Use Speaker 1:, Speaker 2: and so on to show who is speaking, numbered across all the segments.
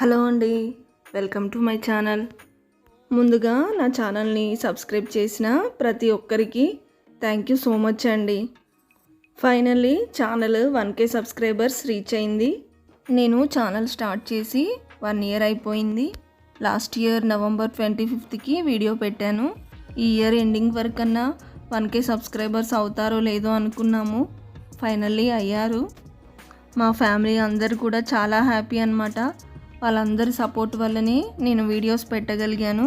Speaker 1: Hello అండి welcome to my channel. ముందుగా నా ఛానల్ని సబ్స్క్రైబ్ చేసిన ప్రతి ఒక్కరికి థ్యాంక్ యూ సో మచ్ అండి. Finally channel one K subscribers reach అయింది. నేను ఛానల్ స్టార్ట్ చేసి వన్ ఇయర్ అయిపోయింది. లాస్ట్ ఇయర్ నవంబర్ ట్వంటీ ఫిఫ్త్కి వీడియో పెట్టాను. ఈ ఇయర్ ఎండింగ్ వరకన్నా వన్ కే సబ్స్క్రైబర్స్ అవుతారో లేదో అనుకున్నాము. ఫైనల్లీ అయ్యారు. మా ఫ్యామిలీ అందరు కూడా చాలా హ్యాపీ అనమాట వాళ్ళందరి సపోర్ట్ వల్లనే నేను వీడియోస్ పెట్టగలిగాను.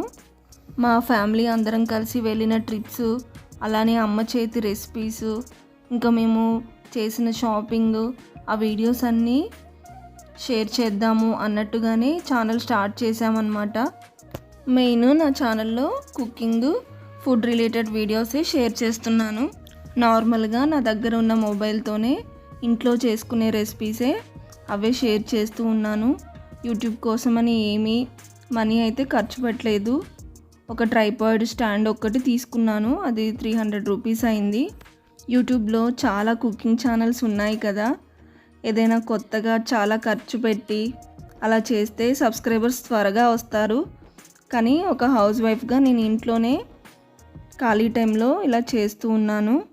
Speaker 1: మా ఫ్యామిలీ అందరం కలిసి వెళ్ళిన ట్రిప్స్ అలానే అమ్మ చేతి రెసిపీస్ ఇంకా మేము చేసిన షాపింగ్ ఆ వీడియోస్ అన్నీ షేర్ చేద్దాము అన్నట్టుగానే ఛానల్ స్టార్ట్ చేశామన్నమాట. మెయిన్ నా ఛానల్లో కుకింగ్ ఫుడ్ రిలేటెడ్ వీడియోసే షేర్ చేస్తున్నాను. నార్మల్గా నా దగ్గర ఉన్న మొబైల్తోనే ఇంట్లో చేసుకునే రెసిపీసే అవే షేర్ చేస్తూ ఉన్నాను. యూట్యూబ్ కోసమని ఏమీ మనీ అయితే ఖర్చు పెట్టలేదు. ఒక ట్రైపాయిడ్ స్టాండ్ ఒక్కటి తీసుకున్నాను. అది త్రీ హండ్రెడ్ రూపీస్ అయింది. యూట్యూబ్లో చాలా కుకింగ్ ఛానల్స్ ఉన్నాయి కదా. ఏదైనా కొత్తగా చాలా ఖర్చు పెట్టి అలా చేస్తే సబ్స్క్రైబర్స్ త్వరగా వస్తారు. కానీ ఒక హౌస్ వైఫ్గా నేను ఇంట్లోనే ఖాళీ టైంలో ఇలా చేస్తూ ఉన్నాను.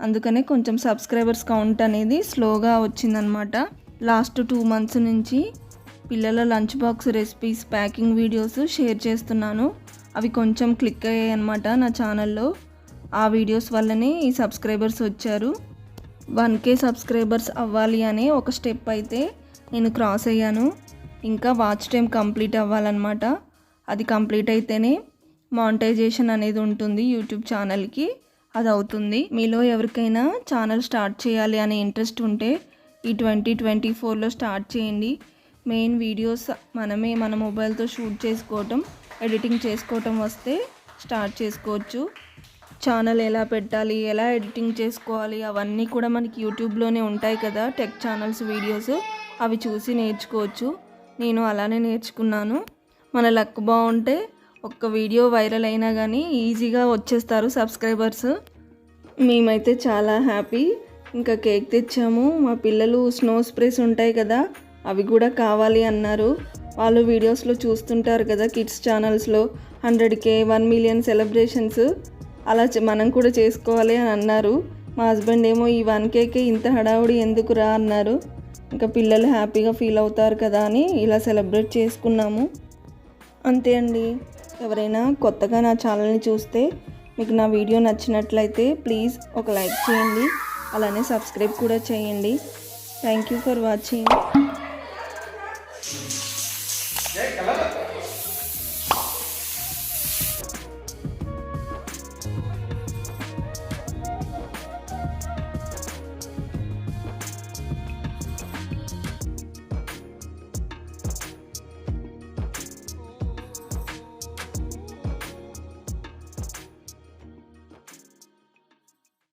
Speaker 1: అందుకనే కొంచెం సబ్స్క్రైబర్స్ కౌంట్ అనేది స్లోగా వచ్చిందనమాట. లాస్ట్ టూ మంత్స్ నుంచి పిల్లల lunch box recipes packing videos share చేస్తున్నాను. అవి కొంచెం క్లిక్ అయ్యాయి అనమాట నా ఛానల్లో. ఆ వీడియోస్ వల్లనే ఈ సబ్స్క్రైబర్స్ వచ్చారు. వన్ కే సబ్స్క్రైబర్స్ అవ్వాలి అనే ఒక స్టెప్ అయితే నేను క్రాస్ అయ్యాను. ఇంకా వాచ్ టైం కంప్లీట్ అవ్వాలన్నమాట. అది కంప్లీట్ అయితేనే మానిటైజేషన్ అనేది ఉంటుంది యూట్యూబ్ ఛానల్కి. అది అవుతుంది. మీలో ఎవరికైనా ఛానల్ స్టార్ట్ చేయాలి అనే ఇంట్రెస్ట్ ఉంటే ఈ ట్వంటీ ట్వంటీ ఫోర్లో స్టార్ట్ చేయండి. మెయిన్ వీడియోస్ మనమే మన మొబైల్తో షూట్ చేసుకోవటం ఎడిటింగ్ చేసుకోవటం వస్తే స్టార్ట్ చేసుకోవచ్చు. ఛానల్ ఎలా పెట్టాలి ఎలా ఎడిటింగ్ చేసుకోవాలి అవన్నీ కూడా మనకి యూట్యూబ్లోనే ఉంటాయి కదా టెక్ ఛానల్స్ వీడియోస్ అవి చూసి నేర్చుకోవచ్చు. నేను అలానే నేర్చుకున్నాను. మన లక్ బాగుంటే ఒక్క వీడియో వైరల్ అయినా కానీ ఈజీగా వచ్చేస్తారు సబ్స్క్రైబర్స్ మేమైతే చాలా హ్యాపీ ఇంకా కేక్ తెచ్చాము. మా పిల్లలు స్నో స్ప్రేస్ ఉంటాయి కదా అవి కూడా కావాలి అన్నారు. వాళ్ళు వీడియోస్లో చూస్తుంటారు కదా కిడ్స్ ఛానల్స్లో hundred K one million celebrations. అలా చే- మనం కూడా చేసుకోవాలి అని అన్నారు. మా హస్బెండ్ ఏమో ఈ వన్ కేకే ఇంత హడావుడి ఎందుకు రా అన్నారు. ఇంకా పిల్లలు హ్యాపీగా ఫీల్ అవుతారు కదా అని ఇలా సెలబ్రేట్ చేసుకున్నాము. అంతే అండి. ఎవరైనా కొత్తగా నా ఛానల్ని చూస్తే మీకు నా వీడియో నచ్చినట్లయితే ప్లీజ్ ఒక లైక్ చేయండి. అలానే సబ్స్క్రైబ్ కూడా చేయండి. Thank you for watching. ये कलर